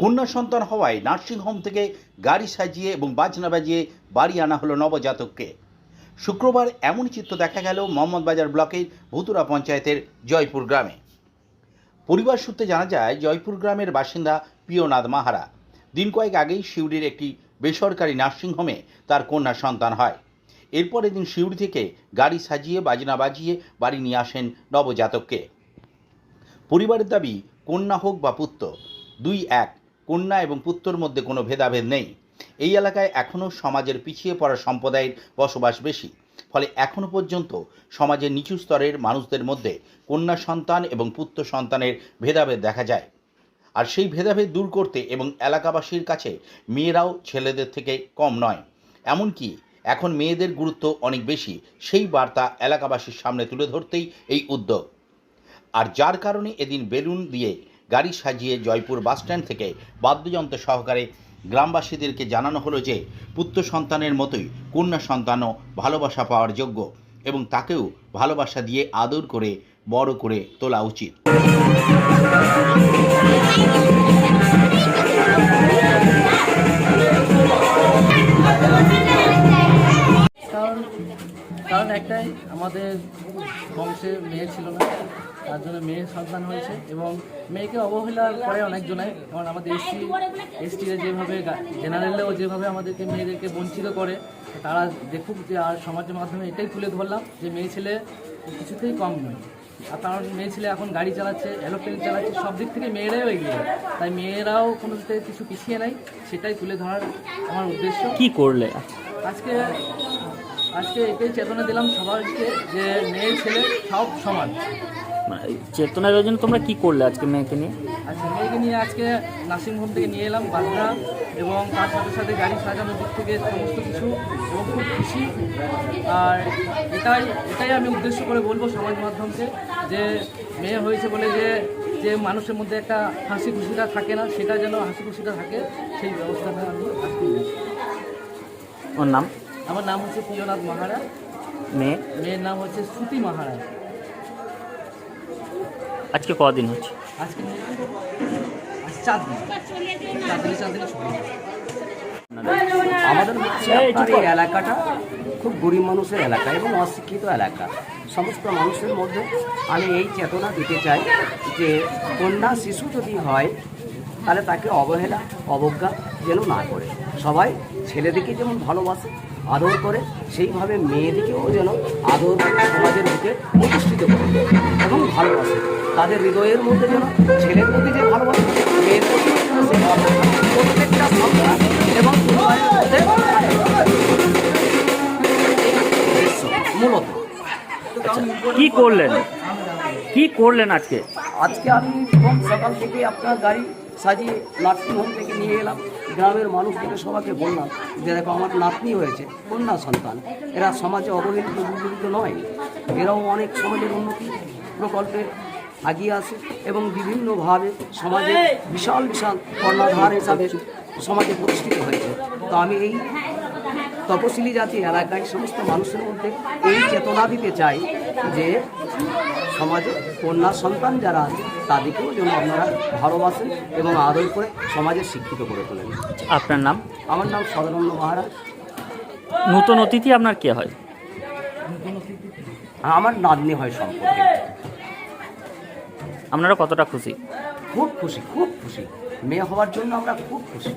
কন্যা সন্তান হওয়ায় নার্সিংহোম থেকে গাড়ি সাজিয়ে এবং বাজনা বাজিয়ে বাড়ি আনা হলো নবজাতককে। শুক্রবার এমন চিত্র দেখা গেল মোহাম্মদবাজার ব্লকের ভুতুরা পঞ্চায়েতের জয়পুর গ্রামে। পরিবার সূত্রে জানা যায়, জয়পুর গ্রামের বাসিন্দা প্রিয়নাথ মাহারা দিন কয়েক আগেই সিউড়ির একটি বেসরকারি নার্সিংহোমে তার কন্যা সন্তান হয়। এরপর এদিন সিউড়ি থেকে গাড়ি সাজিয়ে, বাজনা বাজিয়ে বাড়ি নিয়ে আসেন নবজাতককে। পরিবারের দাবি, কন্যা হোক বা পুত্র, দুই এক। কন্যা এবং পুত্রর মধ্যে কোনো ভেদাভেদ নেই। এই এলাকায় এখনও সমাজের পিছিয়ে পড়া সম্প্রদায়ের বসবাস বেশি। ফলে এখনও পর্যন্ত সমাজের নিচু স্তরের মানুষদের মধ্যে কন্যা সন্তান এবং পুত্র সন্তানের ভেদাভেদ দেখা যায়। আর সেই ভেদাভেদ দূর করতে এবং এলাকাবাসীর কাছে মেয়েরাও ছেলেদের থেকে কম নয়। এমনকি এখন মেয়েদের গুরুত্ব অনেক বেশি, সেই বার্তা এলাকাবাসীর সামনে তুলে ধরতেই এই উদ্যোগ। আর যার কারণে এদিন বেলুন দিয়ে গাড়ি সাজিয়ে জয়পুর বাসস্ট্যান্ড থেকে বাদ্যযন্ত্র সহকারে গ্রামবাসীদেরকে জানানো হলো যে, পুত্র সন্তানের মতোই কন্যা সন্তানও ভালোবাসা পাওয়ার যোগ্য এবং তাকেও ভালোবাসা দিয়ে আদর করে, বড় করে তোলা উচিত। আমাদের বংশে মেয়ে ছিল না তার জন্য মেয়ের সন্তান হয়েছে এবং মেয়েকে অবহেলা করে অনেকজনে কারণ আমাদের এসটি এসটিরা যেভাবে জেনারেলেও যেভাবে আমাদেরকে মেয়েদেরকে বঞ্চিত করে তারা দেখুক যে আর সমাজের মাধ্যমে এটাই তুলে ধরলাম যে মেয়ে ছেলে কিছুতেই কম নয়। আর কারণ মেয়ে ছেলে এখন গাড়ি চালাচ্ছে এরোপ্লেন চালাচ্ছে সব দিক থেকে মেয়েরাও এগিয়ে তাই মেয়েরাও কোনো কিছু পিছিয়ে নাই সেটাই তুলে ধরার আমার উদ্দেশ্য। কি করলে? আজকে আজকে এটাই চেতনা দিলাম সবাইকে যে মেয়ে ছেলে সব সমান। মানে চেতনার জন্য তোমরা কি করলে আজকে মেয়েকে নিয়ে? আজকে মেয়েকে নিয়ে আজকে নার্সিংহোম থেকে নিয়ে এলাম বাগড়া এবং তার সাথে সাথে গাড়ি সাজানোর দিক থেকে সমস্ত কিছু এবং খুব খুশি। আর এটাই এটাই আমি উদ্দেশ্য করে বলব সমাজ মাধ্যমকে যে মেয়ে হয়েছে বলে যে যে মানুষের মধ্যে একটা হাসি খুশিটা থাকে না সেটা যেন হাসি খুশিটা থাকে সেই ব্যবস্থাটা আমি আজকে। ওর নাম? আমার নাম হচ্ছে প্রিয়নাথ মাহারা মেয়ে? মেয়ের নাম হচ্ছে শ্রুতি মাহারা আজকে কদিন হচ্ছে? আজকে চার দিন। চার দিনে চার দিনে ছুটি। আমাদের হচ্ছে এই এলাকাটা খুব গরিব মানুষের এলাকা এবং অশিক্ষিত এলাকা। সমস্ত মানুষের মধ্যে আমি এই চেতনা দিতে চাই যে কন্যা শিশু যদি হয় তাহলে তাকে অবহেলা অবজ্ঞা যেন না করে। সবাই ছেলেদিকে যেমন ভালোবাসে আদর করে সেইভাবে মেয়েদেরকেও যেন আদর সমাজের বুকে প্রতিষ্ঠিত করে এবং ভালোবাসে। তাদের হৃদয়ের মধ্যে যেন ছেলের প্রতি যে ভালোবাসে মেয়ের প্রতি প্রত্যেকটা সন্তান এবং মূলত। কি করলেন? কি করলেন আজকে? আজকে আমি সকাল থেকে আপনার গাড়ি সাজিয়ে নার্সিংহোম থেকে নিয়ে এলাম। গ্রামের মানুষদের সবাইকে বললাম যে দেখো আমার নাতনি হয়েছে, কন্যা সন্তান। এরা সমাজে অবহেলিত দুর্বলিত নয়। এরাও অনেক সমাজের উন্নতি প্রকল্পে আগিয়ে আসে এবং বিভিন্নভাবে সমাজে বিশাল বিশাল কর্ণধার হিসাবে সমাজে প্রতিষ্ঠিত হয়েছে। তো আমি এই তপশিলি জাতি এলাকায় সমস্ত মানুষের মধ্যে এই চেতনা দিতে চাই যে সমাজে কন্যা সন্তান যারা আছে তাদেরকেও যেন আপনারা ভালোবাসেন এবং আদর করে সমাজে শিক্ষিত করে তোলেন। আপনার নাম? আমার নাম সদানন্দ মহারাজ। নতুন অতিথি আপনার কে হয়? আমার নাতনি হয় সম্পর্কে আপনারা কতটা খুশি? খুব খুশি খুব খুশি। মেয়ে হওয়ার জন্য আমরা খুব খুশি।